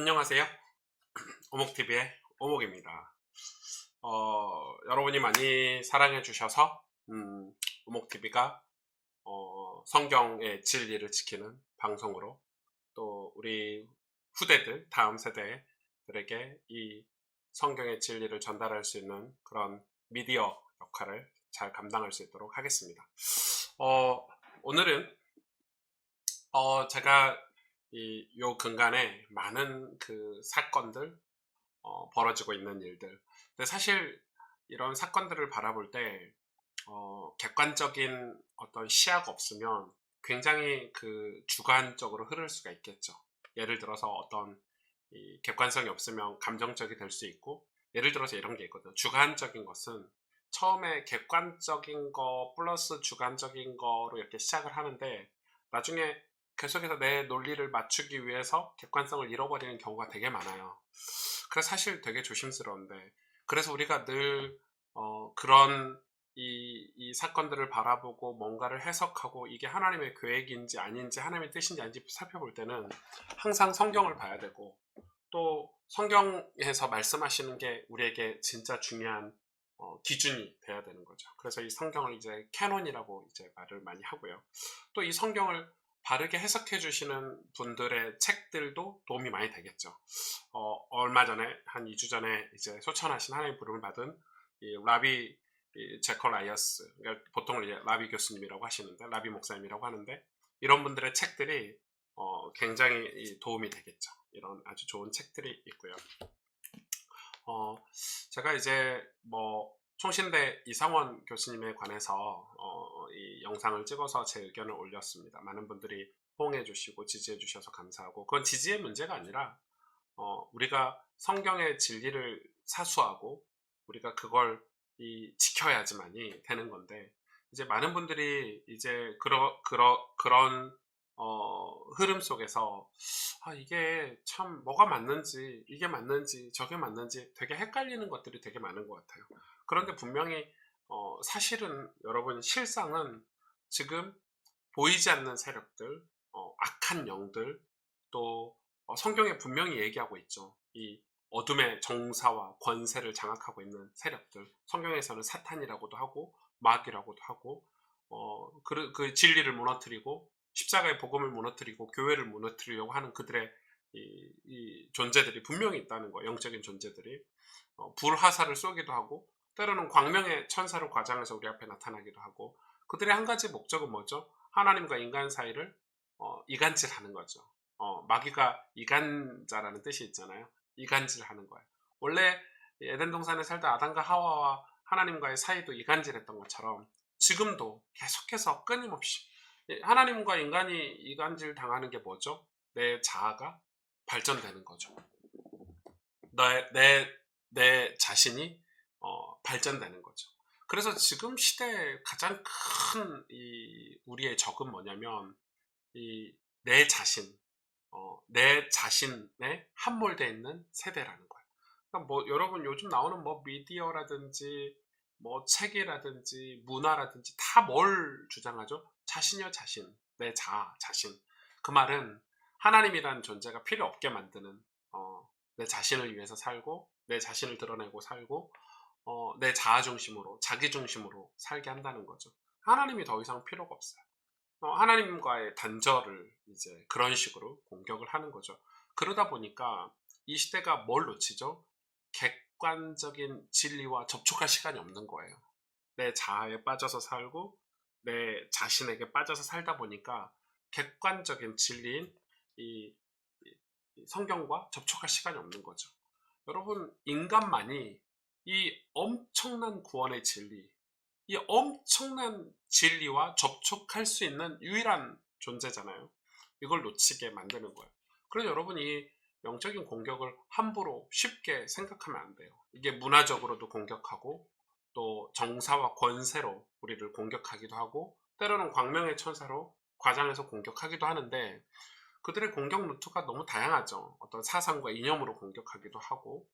안녕하세요. 오목TV의 오목입니다. 어, 여러분이 많이 사랑해 주셔서, 음, 오목TV가, 어, 성경의 진리를 지키는 방송으로 또 우리 후대들, 다음 세대들에게 이 성경의 진리를 전달할 수 있는 그런 미디어 역할을 잘 감당할 수 있도록 하겠습니다. 어, 오늘은, 어, 제가 이, 요 근간에 많은 그 사건들, 어, 벌어지고 있는 일들. 근데 사실 이런 사건들을 바라볼 때, 어, 객관적인 어떤 시야가 없으면 굉장히 그 주관적으로 흐를 수가 있겠죠. 예를 들어서 어떤 이 객관성이 없으면 감정적이 될 수 있고, 예를 들어서 이런 게 있거든요. 주관적인 것은 처음에 객관적인 거 플러스 주관적인 거로 이렇게 시작을 하는데, 나중에 계속해서 내 논리를 맞추기 위해서 객관성을 잃어버리는 경우가 되게 많아요. 그래서 사실 되게 조심스러운데, 그래서 우리가 늘, 어, 그런 이, 이 사건들을 바라보고 뭔가를 해석하고 이게 하나님의 계획인지 아닌지 하나님의 뜻인지 아닌지 살펴볼 때는 항상 성경을 봐야 되고, 또 성경에서 말씀하시는 게 우리에게 진짜 중요한 어, 기준이 돼야 되는 거죠. 그래서 이 성경을 이제 캐논이라고 이제 말을 많이 하고요. 또 이 성경을 바르게 해석해 주시는 분들의 책들도 도움이 많이 되겠죠. 어, 얼마 전에 한 2주 전에 이제 소천하신 하나님 부름을 받은 이 라비 이 제컬 라이어스 그러니까 보통 이제 라비 교수님이라고 하시는데 라비 목사님이라고 하는데 이런 분들의 책들이 어, 굉장히 이 도움이 되겠죠. 이런 아주 좋은 책들이 있고요. 어, 제가 이제 뭐 총신대 이상원 교수님에 관해서 어, 이 영상을 찍어서 제 의견을 올렸습니다. 많은 분들이 호응해 주시고 지지해 주셔서 감사하고 그건 지지의 문제가 아니라 어, 우리가 성경의 진리를 사수하고 우리가 그걸 이 지켜야지만이 되는 건데 이제 많은 분들이 이제 그러, 그러, 그런 어, 흐름 속에서 아, 이게 참 뭐가 맞는지 이게 맞는지 저게 맞는지 되게 헷갈리는 것들이 되게 많은 것 같아요. 그런데 분명히 어, 사실은 여러분 실상은 지금 보이지 않는 세력들, 어, 악한 영들, 또 어, 성경에 분명히 얘기하고 있죠. 이 어둠의 정사와 권세를 장악하고 있는 세력들, 성경에서는 사탄이라고도 하고 마귀라고도 하고 어, 그, 그 진리를 무너뜨리고 십자가의 복음을 무너뜨리고 교회를 무너뜨리려고 하는 그들의 이, 이 존재들이 분명히 있다는 거예요. 영적인 존재들이 어, 불화살을 쏘기도 하고 때로는 광명의 천사를 과장해서 우리 앞에 나타나기도 하고 그들의 한 가지 목적은 뭐죠? 하나님과 인간 사이를 어, 이간질하는 거죠. 어, 마귀가 이간자라는 뜻이 있잖아요. 이간질하는 거예요. 원래 에덴 동산에 살다 아담과 하와와 하나님과의 사이도 이간질했던 것처럼 지금도 계속해서 끊임없이 하나님과 인간이 이간질 당하는 게 뭐죠? 내 자아가 발전되는 거죠. 내, 내, 내 자신이 어, 발전되는 거죠. 그래서 지금 시대의 가장 큰 이, 우리의 적은 뭐냐면 이, 내 자신, 어, 내 자신에 함몰되어 있는 세대라는 거예요. 그러니까 뭐 여러분 요즘 나오는 뭐 미디어라든지 뭐 책이라든지 문화라든지 다 뭘 주장하죠? 자신이요 자신, 내 자아, 자신. 그 말은 하나님이라는 존재가 필요 없게 만드는 어, 내 자신을 위해서 살고 내 자신을 드러내고 살고 어, 내 자아 중심으로 자기 중심으로 살게 한다는 거죠. 하나님이 더 이상 필요가 없어요. 어, 하나님과의 단절을 이제 그런 식으로 공격을 하는 거죠. 그러다 보니까 이 시대가 뭘 놓치죠? 객 관적인 진리와 접촉할 시간이 없는 거예요. 내 자아에 빠져서 살고 내 자신에게 빠져서 살다 보니까 객관적인 진리인 이, 이 성경과 접촉할 시간이 없는 거죠. 여러분 인간만이 이 엄청난 구원의 진리, 이 엄청난 진리와 접촉할 수 있는 유일한 존재잖아요. 이걸 놓치게 만드는 거예요. 그래서 여러분이 영적인 공격을 함부로 쉽게 생각하면 안 돼요. 이게 문화적으로도 공격하고 또 정사와 권세로 우리를 공격하기도 하고 때로는 광명의 천사로 과장해서 공격하기도 하는데 그들의 공격 루트가 너무 다양하죠. 어떤 사상과 이념으로 공격하기도 하고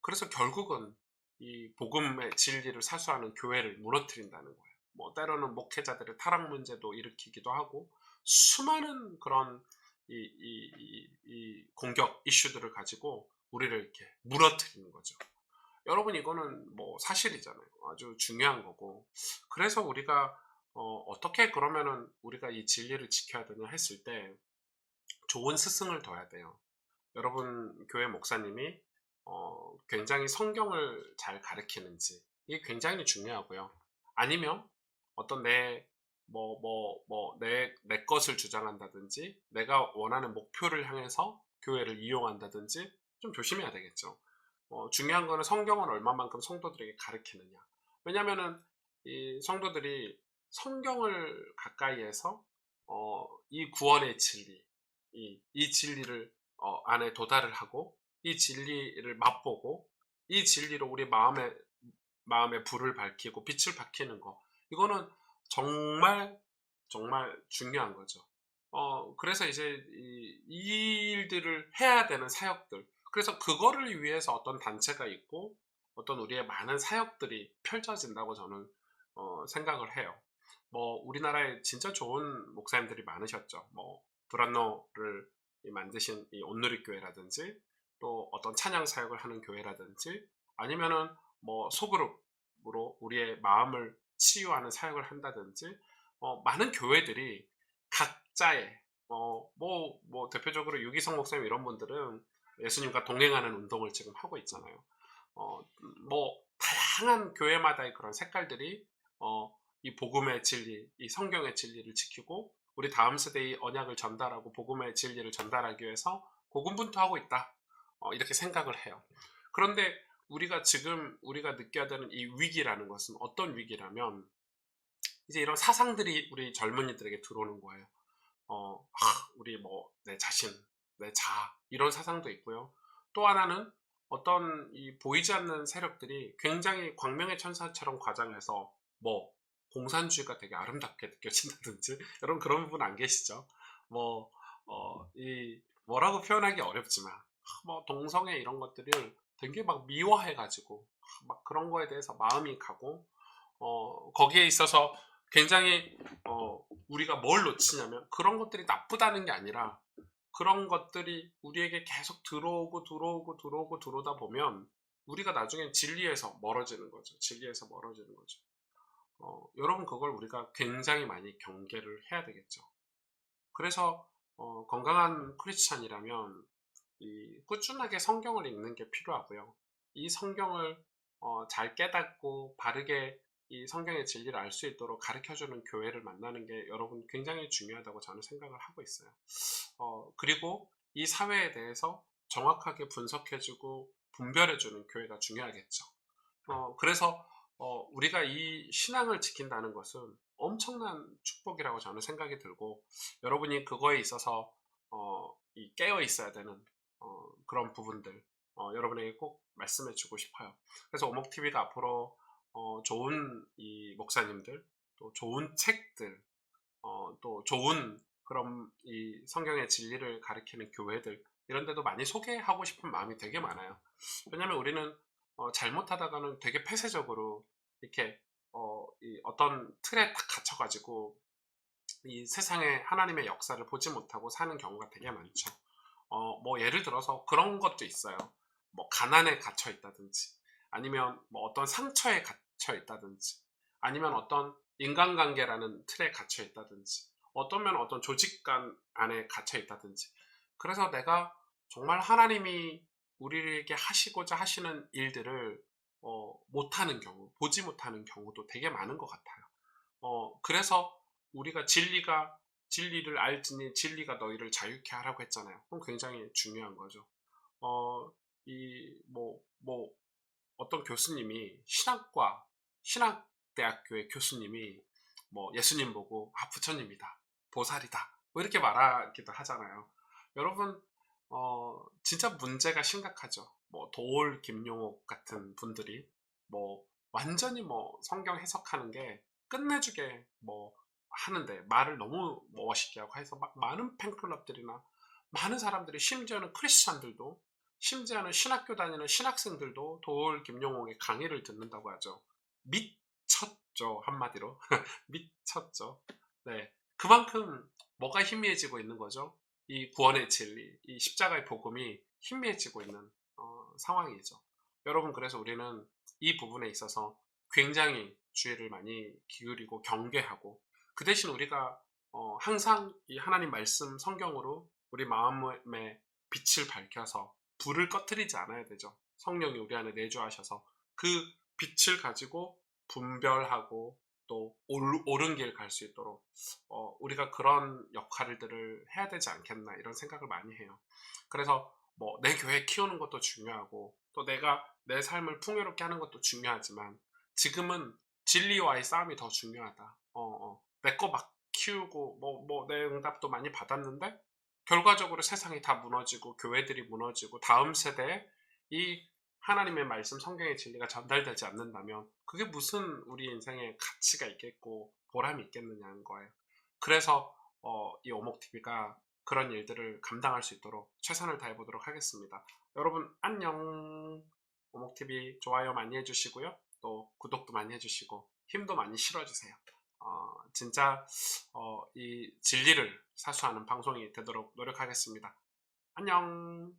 그래서 결국은 이 복음의 진리를 사수하는 교회를 무너뜨린다는 거예요. 뭐 때로는 목회자들의 타락 문제도 일으키기도 하고 수많은 그런 이, 이, 이, 이 공격 이슈들을 가지고 우리를 이렇게 무너뜨리는 거죠. 여러분 이거는 뭐 사실이잖아요. 아주 중요한 거고. 그래서 우리가 어, 떻게 그러면은 우리가 이 진리를 지켜야 되냐 했을 때 좋은 스승을 둬야 돼요. 여러분 교회 목사님이 어, 굉장히 성경을 잘 가르치는지 이게 굉장히 중요하고요. 아니면 어떤 내 뭐 뭐 뭐 내 내 것을 주장한다든지 내가 원하는 목표를 향해서 교회를 이용한다든지 좀 조심해야 되겠죠. 어, 중요한 거는 성경을 얼마만큼 성도들에게 가르치느냐. 왜냐면은 이 성도들이 성경을 가까이에서 어, 이 구원의 진리, 이, 이 진리를 어, 안에 도달을 하고 이 진리를 맛보고 이 진리로 우리 마음에 마음에 불을 밝히고 빛을 밝히는 거 이거는 정말 정말 중요한 거죠. 어 그래서 이제 이, 이 일들을 해야 되는 사역들 그래서 그거를 위해서 어떤 단체가 있고 어떤 우리의 많은 사역들이 펼쳐진다고 저는 어, 생각을 해요. 뭐 우리나라에 진짜 좋은 목사님들이 많으셨죠. 뭐 브란노를 만드신 이 온누리 교회라든지 또 어떤 찬양 사역을 하는 교회라든지 아니면은 뭐 소그룹으로 우리의 마음을 치유하는 사역을 한다든지 어, 많은 교회들이 각자의 어, 뭐, 뭐 대표적으로 유기성 목사님 이런 분들은 예수님과 동행하는 운동을 지금 하고 있잖아요. 어, 뭐 다양한 교회마다의 그런 색깔들이 어, 이 복음의 진리, 이 성경의 진리를 지키고 우리 다음 세대의 언약을 전달하고 복음의 진리를 전달하기 위해서 고군분투하고 있다. 어, 이렇게 생각을 해요. 그런데 우리가 지금 우리가 느껴야 되는 이 위기라는 것은 어떤 위기라면 이제 이런 사상들이 우리 젊은이들에게 들어오는 거예요. 어, 아, 우리 뭐 내 자신, 내 자, 이런 사상도 있고요. 또 하나는 어떤 이 보이지 않는 세력들이 굉장히 광명의 천사처럼 과장해서 뭐 공산주의가 되게 아름답게 느껴진다든지 여러분 그런 부분 안 계시죠? 뭐 어, 이 뭐라고 표현하기 어렵지만 뭐 동성애 이런 것들을 되게 막 미워해가지고 막 그런 거에 대해서 마음이 가고 어, 거기에 있어서 굉장히 어, 우리가 뭘 놓치냐면 그런 것들이 나쁘다는 게 아니라 그런 것들이 우리에게 계속 들어오고 들어오고 들어오고 들어오다 보면 우리가 나중에 진리에서 멀어지는 거죠. 진리에서 멀어지는 거죠. 어, 여러분 그걸 우리가 굉장히 많이 경계를 해야 되겠죠. 그래서 어, 건강한 크리스찬이라면 이 꾸준하게 성경을 읽는 게 필요하고요. 이 성경을 어, 잘 깨닫고 바르게 이 성경의 진리를 알 수 있도록 가르쳐주는 교회를 만나는 게 여러분 굉장히 중요하다고 저는 생각을 하고 있어요. 어, 그리고 이 사회에 대해서 정확하게 분석해주고 분별해주는 교회가 중요하겠죠. 어, 그래서 어, 우리가 이 신앙을 지킨다는 것은 엄청난 축복이라고 저는 생각이 들고 여러분이 그거에 있어서 어, 깨어 있어야 되는 어, 그런 부분들 어, 여러분에게 꼭 말씀해 주고 싶어요. 그래서 오목TV가 앞으로 어, 좋은 이 목사님들, 또 좋은 책들, 어, 또 좋은 그런 이 성경의 진리를 가리키는 교회들 이런 데도 많이 소개하고 싶은 마음이 되게 많아요. 왜냐면 우리는 어, 잘못하다가는 되게 폐쇄적으로 이렇게 어, 떤 틀에 딱 갇혀가지고 이 세상에 하나님의 역사를 보지 못하고 사는 경우가 되게 많죠. 어, 뭐 예를 들어서 그런 것도 있어요. 뭐 가난에 갇혀 있다든지 아니면 뭐 어떤 상처에 갇혀 있다든지 아니면 어떤 인간관계라는 틀에 갇혀 있다든지 어떤면 어떤 조직간 안에 갇혀 있다든지 그래서 내가 정말 하나님이 우리에게 하시고자 하시는 일들을 어, 못하는 경우 보지 못하는 경우도 되게 많은 것 같아요 어, 그래서 우리가 진리가 진리를 알지니 진리가 너희를 자유케 하라고 했잖아요. 그럼 굉장히 중요한 거죠. 어, 이, 뭐, 뭐, 어떤 교수님이 신학과, 신학대학교의 교수님이 뭐 예수님 보고, 아, 부처님이다. 보살이다. 뭐 이렇게 말하기도 하잖아요. 여러분, 어, 진짜 문제가 심각하죠. 뭐, 도올, 김용옥 같은 분들이 뭐, 완전히 뭐, 성경 해석하는 게 끝내주게 뭐, 하는데 말을 너무 멋있게 하고 해서 막 많은 팬클럽들이나 많은 사람들이 심지어는 크리스찬들도 심지어는 신학교 다니는 신학생들도 도울 김용옥의 강의를 듣는다고 하죠. 미쳤죠 한마디로 미쳤죠. 네 그만큼 뭐가 희미해지고 있는 거죠. 이 구원의 진리, 이 십자가의 복음이 희미해지고 있는 어, 상황이죠. 여러분 그래서 우리는 이 부분에 있어서 굉장히 주의를 많이 기울이고 경계하고 그 대신 우리가 어, 항상 이 하나님 말씀 성경으로 우리 마음에 빛을 밝혀서 불을 꺼트리지 않아야 되죠. 성령이 우리 안에 내주하셔서 그 빛을 가지고 분별하고 또 올- 옳은 길 갈 수 있도록 어, 우리가 그런 역할들을 해야 되지 않겠나 이런 생각을 많이 해요. 그래서 뭐 내 교회 키우는 것도 중요하고 또 내가 내 삶을 풍요롭게 하는 것도 중요하지만 지금은 진리와의 싸움이 더 중요하다. 어, 내 거 막 키우고 뭐 뭐 내 응답도 많이 받았는데 결과적으로 세상이 다 무너지고 교회들이 무너지고 다음 세대에 이 하나님의 말씀 성경의 진리가 전달되지 않는다면 그게 무슨 우리 인생에 가치가 있겠고 보람이 있겠느냐는 거예요. 그래서 어, 이 오목TV가 그런 일들을 감당할 수 있도록 최선을 다해 보도록 하겠습니다. 여러분 안녕. 오목TV 좋아요 많이 해주시고요. 또 구독도 많이 해주시고 힘도 많이 실어주세요. 어, 진짜 어, 이 진리를 사수하는 방송이 되도록 노력하겠습니다. 안녕.